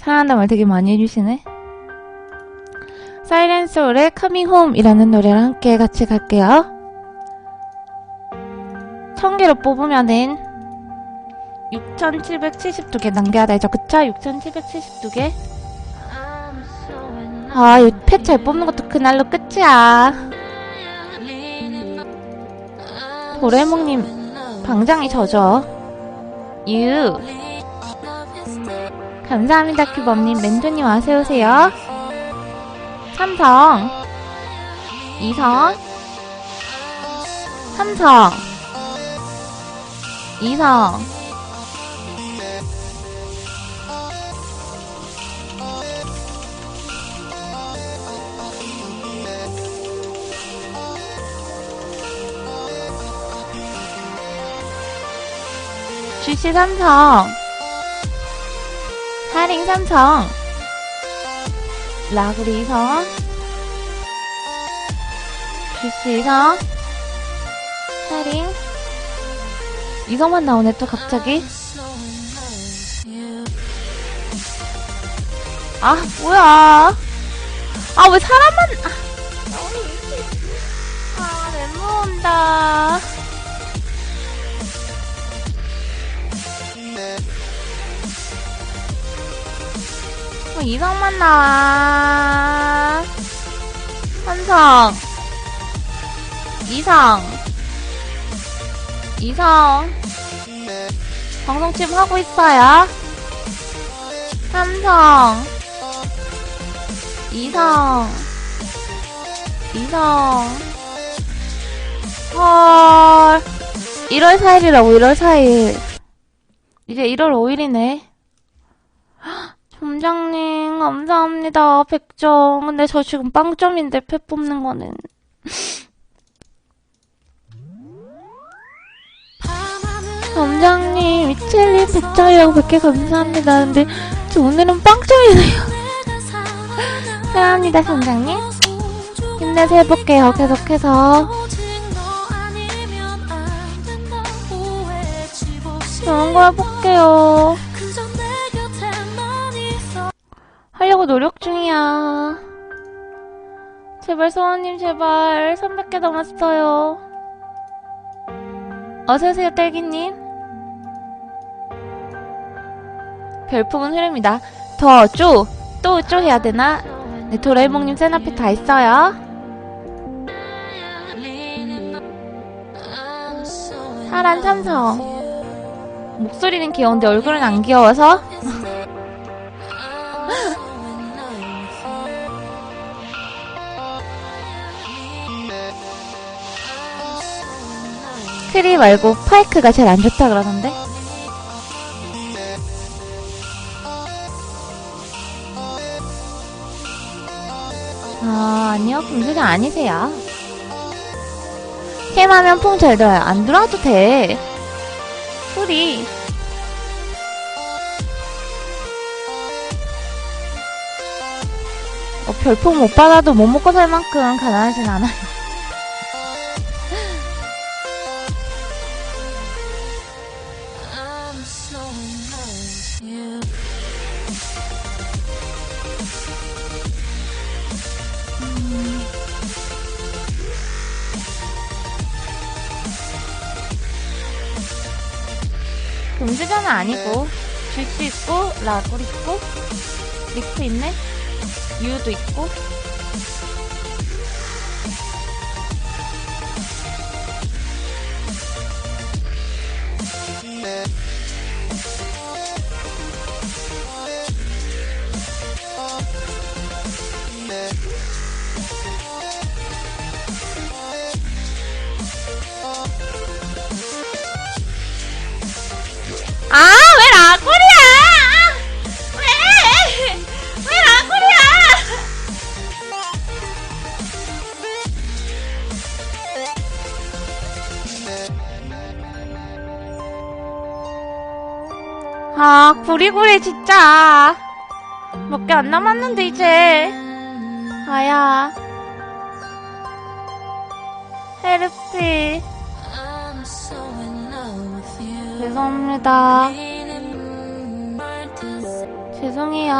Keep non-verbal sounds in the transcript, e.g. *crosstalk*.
사랑한다 말 되게 많이 해주시네. 사이렌 소울의 Coming Home이라는 노래를 함께 같이 갈게요. 천 개로 뽑으면은 6,772개 남겨야 되죠. 그쵸? 6,772개. 아, 이펫잘 뽑는 것도 그날로 끝이야. 도레몽님, 방장이 저죠. 유. 감사합니다, 큐범님. 멘토님 와세요세요. 삼성. 이성. 삼성. 이성. GC 삼성. 하링 삼성. 라구리 이성. GC 이성. 하링. 이성만 나오네 또 갑자기. 아 뭐야. 아 왜 사람만. 아, 아 멤버 온다. 뭐 이성만 나와. 삼성. 이성. 이성. 방송 지금 하고 있어요. 삼성. 이성. 이성. 헐. 1월 4일이라고, 1월 4일. 이제 1월 5일이네. 점장님, 감사합니다. 100점. 근데 저 지금 빵점인데, 패 뽑는 거는. *laughs* 점장님, 미첼린 100점이라고 100개 감사합니다. 근데, 저 오늘은 빵점이네요. *laughs* 사랑합니다, 점장님. 힘내서 해볼게요, 계속해서. 좋은 거 해볼게요. 하려고 노력 중이야. 제발 소원님 제발 300개 남았어요. 어서오세요 딸기님. 별풍은 흐릅니다. 더 쪼! 또 쪼 해야 되나? 네 도라에몽님 센 앞에 다 있어요. 사란 삼성. 목소리는 귀여운데 얼굴은 안 귀여워서 크리 말고 파이크가 제일 안 좋다 그러던데? 아, 아니요. 분수가 아니세요. 캠하면 퐁잘 들어요. 안 들어와도 돼. 소리. 어, 별풍 못 받아도 못 먹고 살 만큼 가난하진 않아요. 금주전은 아니고 줄수 있고 라굴 있고 리프 있네? 유도 있고 아, 왜 라굴이야? 왜? 왜 라굴이야? 아, 구리구리 진짜. 몇 개 안 남았는데, 이제. 아야. 헤르피. 죄송합니다. 죄송해요.